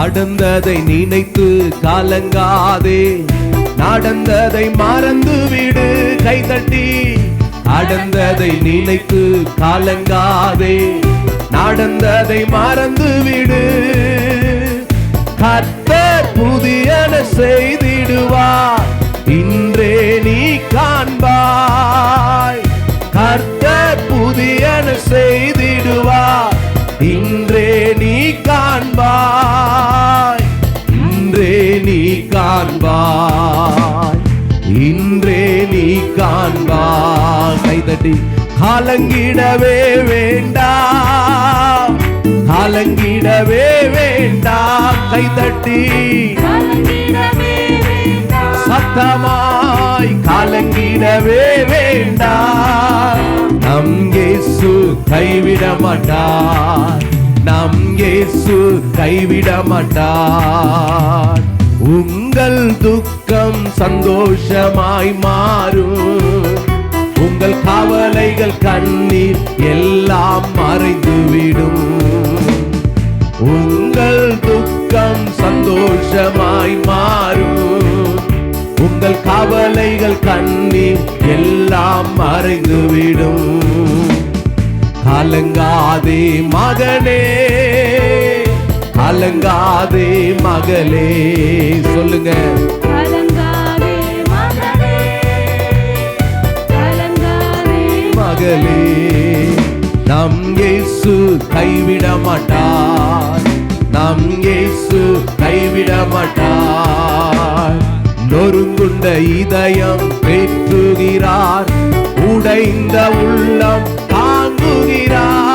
நடந்ததை நினைத்து காலங்காதே. நடந்ததை மறந்து விடு கைதட்டி நடந்ததை நினைத்து காலங்காதே. நடந்ததை மறந்து விடு. கர்த்தர் புதியன செய்திடுவார். இன்றே நீ காண்பாய். கர்த்தர் புதியன செய்திடுவார். இன்றே நீ காண்பாய். காலங்கிடவே வேண்டாம் காலங்கிடவே வேண்டாம் கைதட்டி. சத்தமாய் காலங்கிடவே வேண்டாம் நம் இயேசு கைவிட மாட்டார். நம் இயேசு கைவிட மாட்டார். உங்கள் துக்கம் சந்தோஷமாய் மாறும். உங்கள் கவலைகள் கண்ணீர் எல்லாம் மறைந்துவிடும். உங்கள் துக்கம் சந்தோஷமாய் மாறும். உங்கள் கவலைகள் கண்ணீர் எல்லாம் மறைந்துவிடும். கலங்காதே மகனே கலங்காதே மகளே. சொல்லுங்க. கைவிட மாட்டார் நம் இயேசு கைவிட மாட்டார் நொறுங்குண்ட இதயம் பெற்றுகிறார் உடைந்த உள்ளம் தாங்குகிறார்.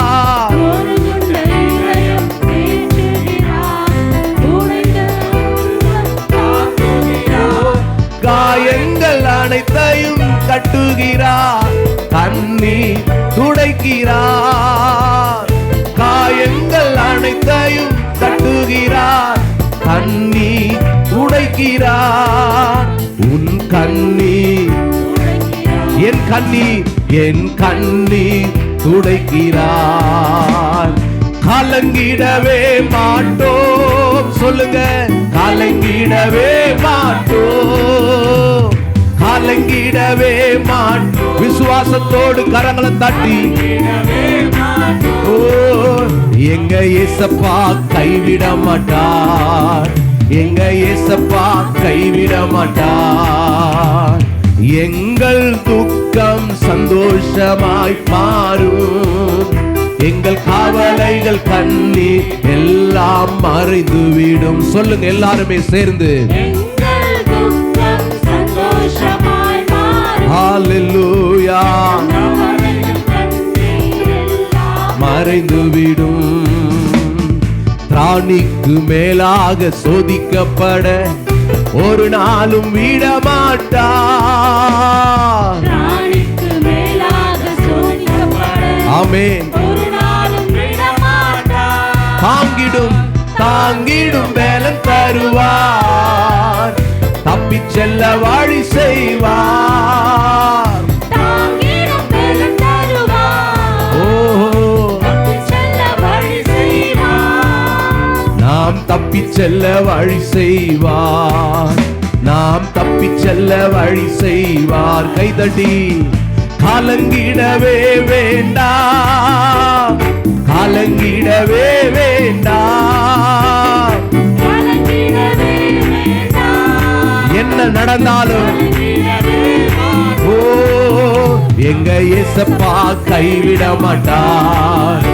காயங்கள் அனைத்தையும் கட்டுகிறார் கண்ணீர் துடைக்கிறார். காயங்கள் அனைத்தையும் கட்டுகிறார் கண்ணீர் துடைக்கிறார் உன் உடைக்கிறார். என் கண்ணீர் என் கண்ணீர் துடைக்கிறார். கலங்கிடவே மாட்டோம். சொல்லுங்க கலங்கிடவே மாட்டோம். கலங்கிடவே மாட்டோம். விசுவாசத்தோடு கரங்களை தட்டி. ஓ எங்க ஏசப்பா கைவிட மாட்டார் எங்க ஏசப்பா கைவிட மாட்டார் எங்கள் துக்கம் சந்தோஷமாய் மாறும். எங்கள் கவலைகள் கண்ணீர் எல்லாம் மறைந்துவிடும். சொல்லுங்க எல்லாருமே சேர்ந்து. எங்கள் மறைந்துவிடும். திராணிக்கு மேலாக சோதிக்கப்பட ஒரு நாளும் சோதிக்கப்பட ஆமென். தாங்கிடும் தாங்கிடும் வேலன் தருவார். தப்பிச் செல்ல வழி செய்வார். வழி செய்வார். நாம் தப்பிச் செல்ல வழி செய்வார். கைதட்டி கலங்கிடவே வேண்டாம் கலங்கிடவே வேண்டாம். என்ன நடந்தாலும். ஓ எங்க இயேசப்பா கைவிட மாட்டார்.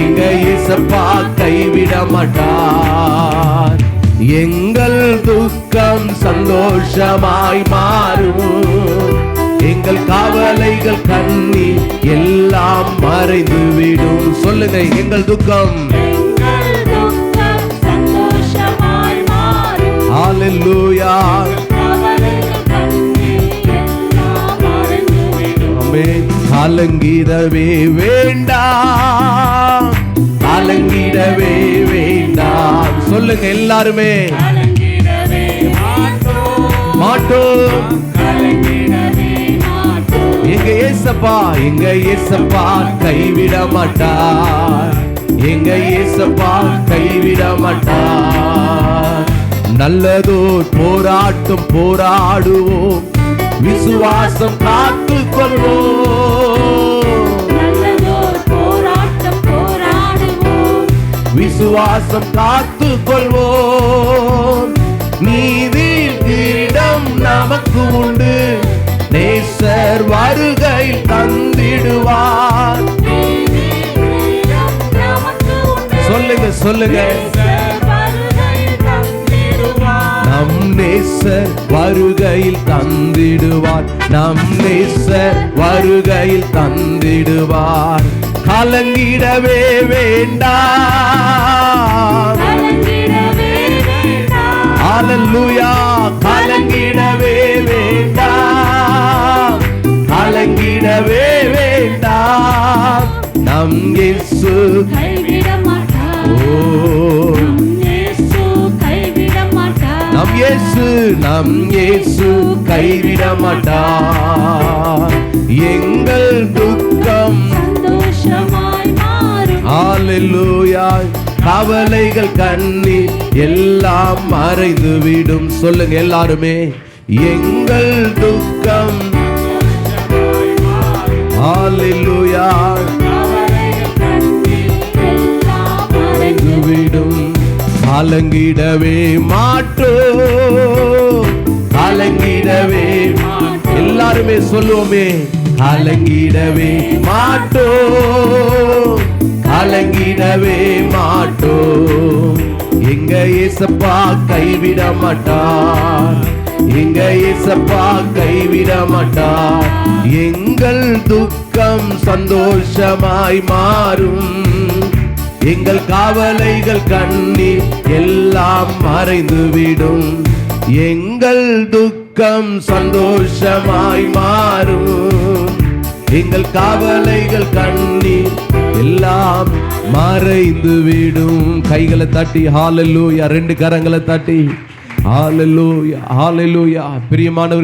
எங்க இயேசப்பா கைவிட மாட்டார். எங்கள் துக்கம் சந்தோஷமாய் மாறும். எங்கள் கவலைகள் கண்ணீர் எல்லாம் மறைந்து விடும் சொல்லுங்க எங்கள் துக்கம். ஹalleluya கலங்கிடவே வேண்டாம். கலங்கிடவே சொல்லுங்க எல்லாருமே. மாட்டோம். எங்க ஏசப்பா எங்க ஏசப்பா கைவிட மாட்டார். எங்க ஏசப்பா கைவிட மாட்டார். நல்லதோர் போராட்டம் போராடுவோம். விசுவாசம் காத்து கொள்வோம். விசுவாசம் காத்து கொள்வோம் நீதி கிரீடம் நமக்கு உண்டு. நேசர் வருகையில் தந்திடுவார். சொல்லுங்க சொல்லுங்க. நம் நேசர் வருகையில் தந்திடுவார். நம் நேசர் வருகையில் தந்திடுவார். கலங்கிடவே வேண்டாம். ஹalleluya கலங்கிடவே வேண்டாம். கலங்கிடவே வேண்டாம். நம் இயேசு நம் இயேசு நம் இயேசு கைவிட மாட்டார் எங்கள் துக்கம் ஹalleluya கவலைகள் கண்ணீர் எல்லாம் மறைந்து விடும் சொல்லுங்க எல்லாருமே. எங்கள் துக்கம் எல்லாம் மறைந்து விடும் கலங்கிடவே மாட்டோம் கலங்கிடவே எல்லாருமே சொல்லுவோமே. கலங்கிடவே மாட்டோம் கலங்கிடவே மாட்டோம். எங்க ஏசப்பா கைவிட மாட்டார் எங்க ஏசப்பா கைவிட மாட்டார் எங்கள் துக்கம் சந்தோஷமாய் மாறும். எங்கள் காவலைகள் கண்ணீர் எல்லாம் மறைந்துவிடும். எங்கள் துக்கம் சந்தோஷமாய் மாறும். எங்கள் காவலைகள் கண்ணீர் எல்லாம் மறைந்து விடும். கைகளை தட்டி ஹாலல்லூயா ரெண்டு கரங்களை தட்டி. ஹாலல்லூயா ஹாலல்லூயா பிரியமானவர்